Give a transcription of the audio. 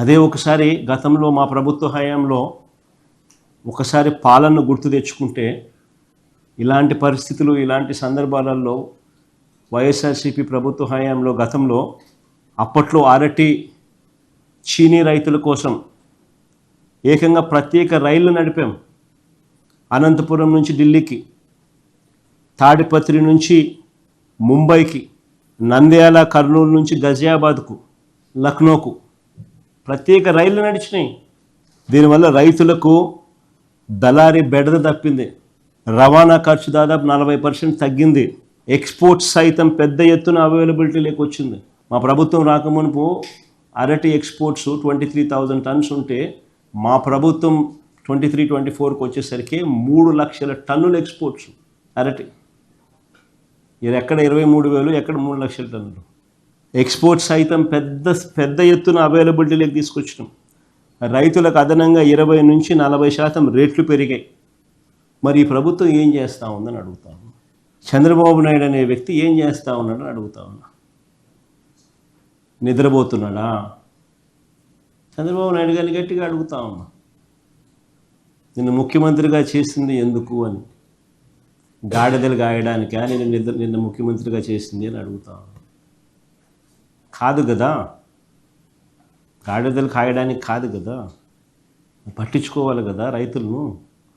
అదే ఒకసారి గతంలో మా ప్రభుత్వ హయాంలో ఒకసారి పాలనను గుర్తు తెచ్చుకుంటే ఇలాంటి పరిస్థితులు ఇలాంటి సందర్భాలలో వైఎస్ఆర్సీపీ ప్రభుత్వ హయాంలో గతంలో అప్పట్లో అరటి చీనీ రైతుల కోసం ఏకంగా ప్రత్యేక రైళ్ళు నడిపాం. అనంతపురం నుంచి ఢిల్లీకి తాడిపత్రి నుంచి ముంబైకి నంద్యాల కర్నూలు నుంచి గజియాబాద్కు లక్నోకు ప్రత్యేక రైళ్ళు నడిచినాయి. దీనివల్ల రైతులకు దళారీ బెడద తప్పింది. రవాణా ఖర్చు దాదాపు నలభై పర్సెంట్ తగ్గింది. ఎక్స్పోర్ట్స్ సైతం పెద్ద ఎత్తున అవైలబిలిటీ వచ్చింది. మా ప్రభుత్వం రాకమునుపు అరటి exports twenty three thousand tons ఉంటే మా ప్రభుత్వం ట్వంటీ త్రీ ట్వంటీ ఫోర్కి వచ్చేసరికి మూడు లక్షల టన్నుల ఎక్స్పోర్ట్స్ అరటి. ఇది ఎక్కడ ఇరవై మూడు వేలు ఎక్కడ మూడు లక్షల టన్నులు? ఎక్స్పోర్ట్స్ సైతం పెద్ద పెద్ద ఎత్తున అవైలబిలిటీలోకి తీసుకొచ్చినాం. రైతులకు అదనంగా ఇరవై నుంచి నలభై శాతం రేట్లు పెరిగాయి. మరి ఈ ప్రభుత్వం ఏం చేస్తూ ఉందని అడుగుతా ఉన్నా. చంద్రబాబు నాయుడు అనే వ్యక్తి ఏం చేస్తూ ఉన్నాడని అడుగుతా ఉన్నా. నిద్రపోతున్నాడా? చంద్రబాబు నాయుడు గారిని గట్టిగా అడుగుతా ఉన్నా. నిన్ను ముఖ్యమంత్రిగా చేసింది ఎందుకు అని. గాడిదలు గాయడానికా? నేను నిద్ర నిన్న ముఖ్యమంత్రిగా చేసింది అని అడుగుతా ఉన్నా. కాదు కదా. గాడిదలు కాయడానికి కాదు కదా. పట్టించుకోవాలి కదా రైతులను